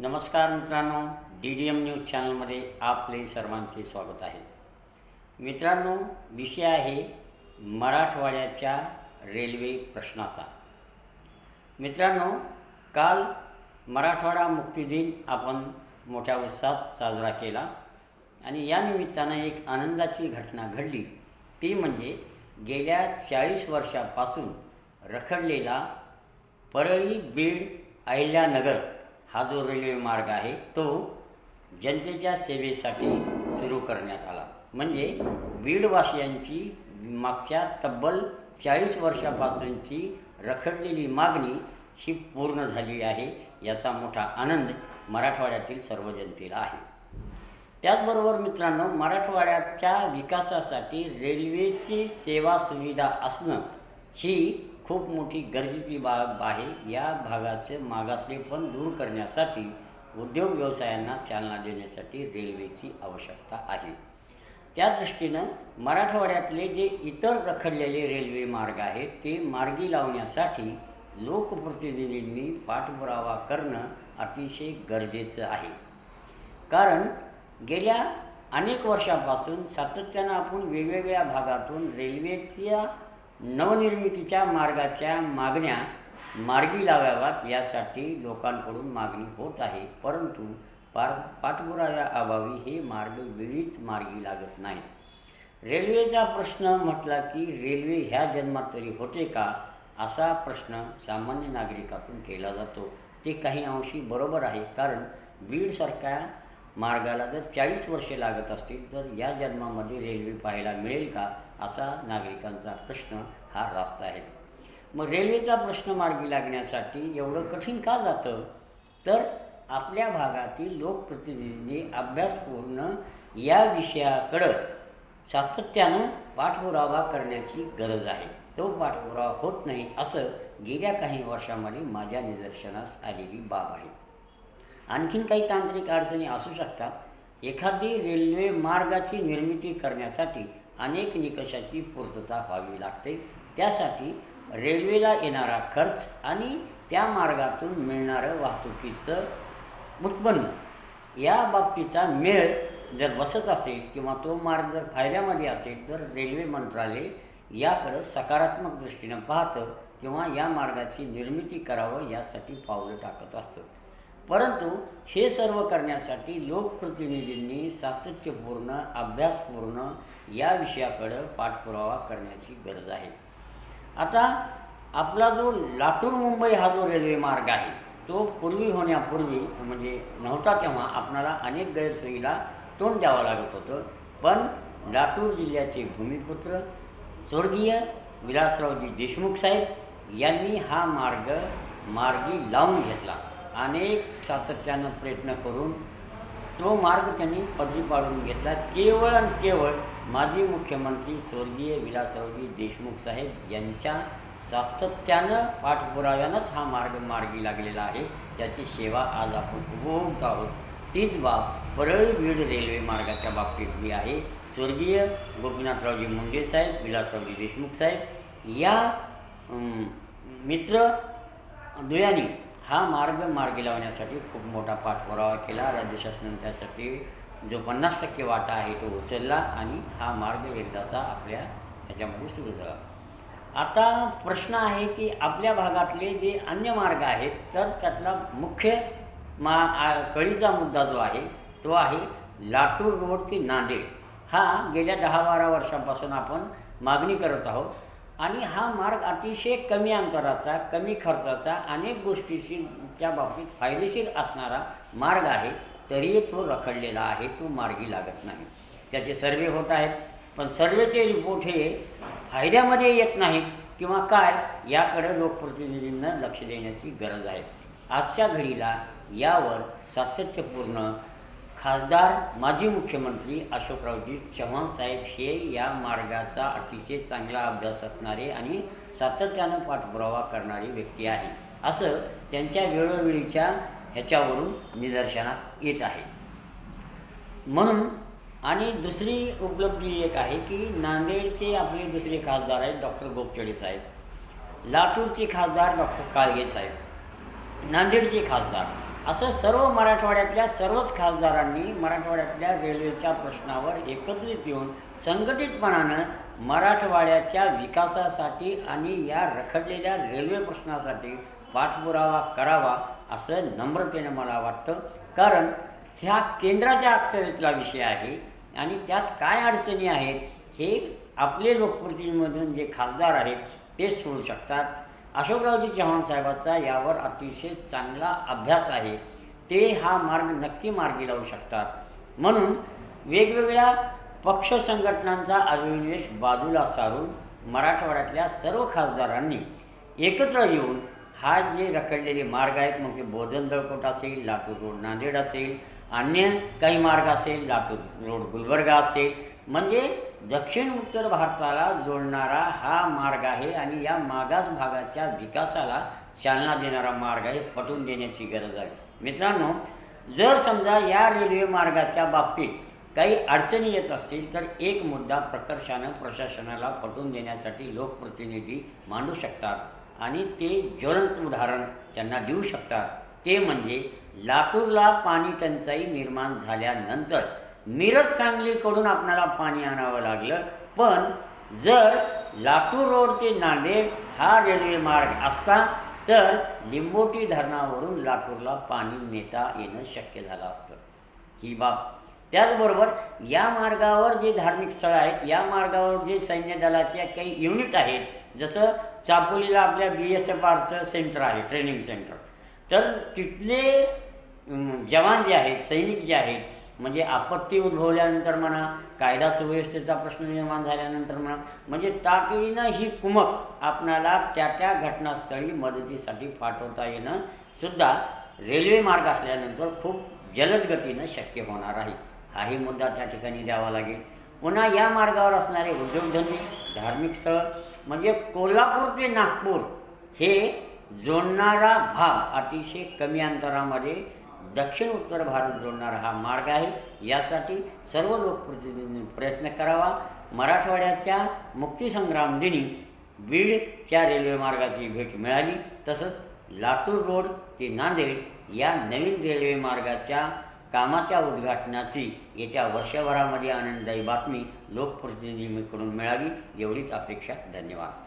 नमस्कार मित्रांनो D D M news चॅनलमध्ये आपले सर्वांचे स्वागत आहे. मित्रांनो विषय आहे मराठवाड्याच्या रेल्वे प्रश्नाचा. मित्रांनो काल मराठवाडा मुक्ती दिन आपण मोठ्या उत्साहात साजरा केला आणि या निमित्तानं एक आनंदाची घटना घडली. ती म्हणजे गेल्या चाळीस वर्षापासून रखडलेला परळी बीड अहिल्यानगर हा जो रेल्वे मार्ग आहे तो जनतेच्या सेवेसाठी सुरू करण्यात आला. म्हणजे बीडवासियांची मागच्या तब्बल चाळीस वर्षापासूनची रखडलेली मागणी ही पूर्ण झाली आहे याचा मोठा आनंद मराठवाड्यातील सर्व जनतेला आहे. त्याचबरोबर मित्रांनो मराठवाड्याच्या विकासासाठी रेल्वेची सेवा सुविधा असणं ही खूप मोठी गरजेची बाब आहे. या भागाचे मागासलेपण दूर करण्यासाठी उद्योग व्यवसायांना चालना देण्यासाठी रेल्वेची आवश्यकता आहे. त्या दृष्टीनं मराठवाड्यातले जे इतर रखडलेले रेल्वे मार्ग आहेत ते मार्गी लावण्यासाठी लोकप्रतिनिधींनी पाठपुरावा करणं अतिशय गरजेचं आहे. कारण गेल्या अनेक वर्षापासून सातत्यानं आपण वेगवेगळ्या भागातून रेल्वेच्या नवनिर्मितीच्या मार्गाच्या मागण्या मार्गी लावाव्यात यासाठी लोकांकडून मागणी होत आहे. परंतु पार पाठपुराव्या अभावी हे मार्ग वेळीच मार्गी लागत नाही. रेल्वेचा प्रश्न म्हटला की रेल्वे ह्या जन्मात तरी होते का? असा प्रश्न सामान्य नागरिकातून केला जातो. ते काही अंशी बरोबर आहे. कारण बीडसारख्या मार्गाला जर चाळीस वर्षे लागत असतील तर या जन्मामध्ये रेल्वे पाहायला मिळेल का? असा नागरिकांचा प्रश्न हा रास्त आहे. मग रेल्वेचा प्रश्न मार्गी लागण्यासाठी एवढं कठीण का जातं? तर आपल्या भागातील लोकप्रतिनिधींनी अभ्यासपूर्ण या विषयाकडं सातत्यानं पाठपुरावा करण्याची गरज आहे. तो पाठपुरावा होत नाही असं गेल्या काही वर्षामध्ये माझ्या निदर्शनास आलेली बाब आहे. आणखीन काही तांत्रिक अडचणी असू शकतात. एखादी रेल्वे मार्गाची निर्मिती करण्यासाठी अनेक निकषाची पूर्तता व्हावी लागते. त्यासाठी रेल्वेला येणारा खर्च आणि त्या मार्गातून मिळणारं वाहतुकीचं उत्पन्न या बाबतीचा मेळ जर बसत असेल किंवा तो मार्ग जर फायद्यामध्ये असेल तर रेल्वे मंत्रालय याकडं सकारात्मक दृष्टीनं पाहतं किंवा या मार्गाची निर्मिती करावं यासाठी पावलं टाकत असतं. परंतु हे सर्व करण्यासाठी लोकप्रतिनिधींनी सातत्यपूर्ण अभ्यासपूर्ण या विषयाकडं पाठपुरावा करण्याची गरज आहे. आता आपला जो लातूर मुंबई हा जो रेल्वे मार्ग आहे तो पूर्वी होण्यापूर्वी म्हणजे नव्हता तेव्हा आपणाला अनेक गैरसोयीला तोंड द्यावं लागत होतं. पण लातूर जिल्ह्याचे भूमिपुत्र स्वर्गीय विलासरावजी देशमुख साहेब यांनी हा मार्ग मार्गी लावून घेतला. अनेक सातत्यानं प्रयत्न करून तो मार्ग त्यांनी पदरी पाडून घेतला. केवळ आणि केवळ माजी मुख्यमंत्री स्वर्गीय विलासरावजी देशमुख साहेब यांच्या सातत्यानं पाठपुराव्यानंच हा मार्ग मार्गी लागलेला आहे. त्याची सेवा आज आपण उपभोगत आहोत. तीच बाब परळी बीड रेल्वे मार्गाच्या बाबतीतली आहे. स्वर्गीय गोपीनाथरावजी मुंडे साहेब विलासरावजी देशमुख साहेब या मित्र दुयानी हा मार्ग मार्गी लावण्यासाठी खूप मोठा पाठपुरावा केला. राज्य शासनाने त्यासाठी जो पन्नास टक्के वाटा आहे तो उचलला आणि हा मार्ग एकदाचा आपल्या ह्याच्यामध्ये सुरू झाला. आता प्रश्न आहे की आपल्या भागातले जे अन्य मार्ग आहेत तर त्यातला मुख्य मा कळीचा मुद्दा जो आहे तो आहे लातूर रोड ते नांदेड. हा गेल्या दहा बारा वर्षापासून आपण मागणी करत आहोत. आणि हा मार्ग अतिशय कमी अंतराचा कमी खर्चाचा अनेक गोष्टीशी त्या बाबतीत फायदेशीर असणारा मार्ग आहे तरीही तो रखडलेला आहे तो मार्गी लागत नाही. त्याचे सर्वे होत आहेत पण सर्वेचे रिपोर्ट हे फायद्यामध्ये येत नाहीत किंवा काय याकडे लोकप्रतिनिधींना लक्ष देण्याची गरज आहे. आजच्या घडीला यावर सातत्यपूर्ण खासदार माजी मुख्यमंत्री अशोकरावजी चव्हाण साहेब हे या मार्गाचा अतिशय चांगला अभ्यास असणारे आणि सातत्यानं पाठपुरावा करणारी व्यक्ती आहे असं त्यांच्या वेळोवेळीच्या ह्याच्यावरून निदर्शनास येत आहे. म्हणून आणि दुसरी उपलब्धी एक आहे की नांदेडचे आपले दुसरे खासदार आहेत डॉक्टर गोपचडे साहेब लातूरचे खासदार डॉक्टर काळगे साहेब नांदेडचे खासदार असं सर्व मराठवाड्यातल्या सर्वच खासदारांनी मराठवाड्यातल्या रेल्वेच्या प्रश्नावर एकत्रित येऊन संघटितपणानं मराठवाड्याच्या विकासासाठी आणि या रखडलेल्या रेल्वे प्रश्नासाठी पाठपुरावा करावा असं नम्रतेनं मला वाटतं. कारण ह्या केंद्राच्या अक्षरेतला विषय आहे आणि त्यात काय अडचणी आहेत हे आपले लोकप्रतिनिधीमधून जे खासदार आहेत तेच सोडू शकतात. अशोकरावजी चव्हाण साहेबाचा यावर अतिशय चांगला अभ्यास आहे. ते हा मार्ग नक्की मार्गी लावू शकतात. म्हणून वेगवेगळ्या पक्ष संघटनांचा अभिनिवेश बाजूला सारून मराठवाड्यातल्या सर्व खासदारांनी एकत्र येऊन हा जे रखडलेले मार्ग आहेत मग ते बोधन असेल लातूर रोड नांदेड असेल अन्य काही मार्ग असेल लातूर रोड गुलबर्गा असेल म्हणजे दक्षिण उत्तर भारताला जोडणारा हा मार्ग आहे आणि या मागास भागाच्या विकासाला चालना देणारा मार्ग आहे पटवून देण्याची गरज आहे. मित्रांनो जर समजा या रेल्वे मार्गाच्या बाबतीत काही अडचणी येत असतील तर एक मुद्दा प्रकर्षानं प्रशासनाला पटवून देण्यासाठी लोकप्रतिनिधी मांडू शकतात आणि ते ज्वलंत उदाहरण त्यांना देऊ शकतात. ते म्हणजे लातूरला पाणी टंचाई निर्माण झाल्यानंतर मिरज सांगलीकडून आपणाला पाणी आणावं लागलं. पण जर लातूर रोड ते नांदेड हा रेल्वे मार्ग असता तर लिंबोटी धरणावरून लातूरला पाणी नेता येणं शक्य झालं असतं. ही बाब. त्याचबरोबर या मार्गावर जे धार्मिक स्थळं आहेत या मार्गावर जे सैन्य दलाचे काही युनिट आहेत जसं चापोलीला आपल्या बी एस एफ आरचं सेंटर आहे ट्रेनिंग सेंटर तर तिथले जवान जे आहेत सैनिक जे आहेत म्हणजे आपत्ती उद्भवल्यानंतर म्हणा कायदा सुव्यवस्थेचा प्रश्न निर्माण झाल्यानंतर म्हणा म्हणजे तातडीनं ही कुमक आपणाला त्या त्या घटनास्थळी मदतीसाठी पाठवता येणं सुद्धा रेल्वे मार्ग असल्यानंतर खूप जलद गतीनं शक्य होणार आहे. हाही मुद्दा त्या ठिकाणी द्यावा लागेल. पुन्हा या मार्गावर असणारे उद्योगधंदे धार्मिक स्थळ म्हणजे कोल्हापूर ते नागपूर हे जोडणारा भाग अतिशय कमी अंतरामध्ये दक्षिण उत्तर भारत जोडणारा हा मार्ग आहे. यासाठी सर्व लोकप्रतिनिधींनी प्रयत्न करावा. मराठवाड्याच्या मुक्तीसंग्राम दिनी बीडच्या रेल्वे मार्गाची भेट मिळाली. तसंच लातूर रोड ते नांदेड या नवीन रेल्वे मार्गाच्या कामाच्या उद्घाटनाची येत्या वर्षभरामध्ये आनंददायी बातमी लोकप्रतिनिधींकडून मिळावी. एवढीच अपेक्षा. धन्यवाद.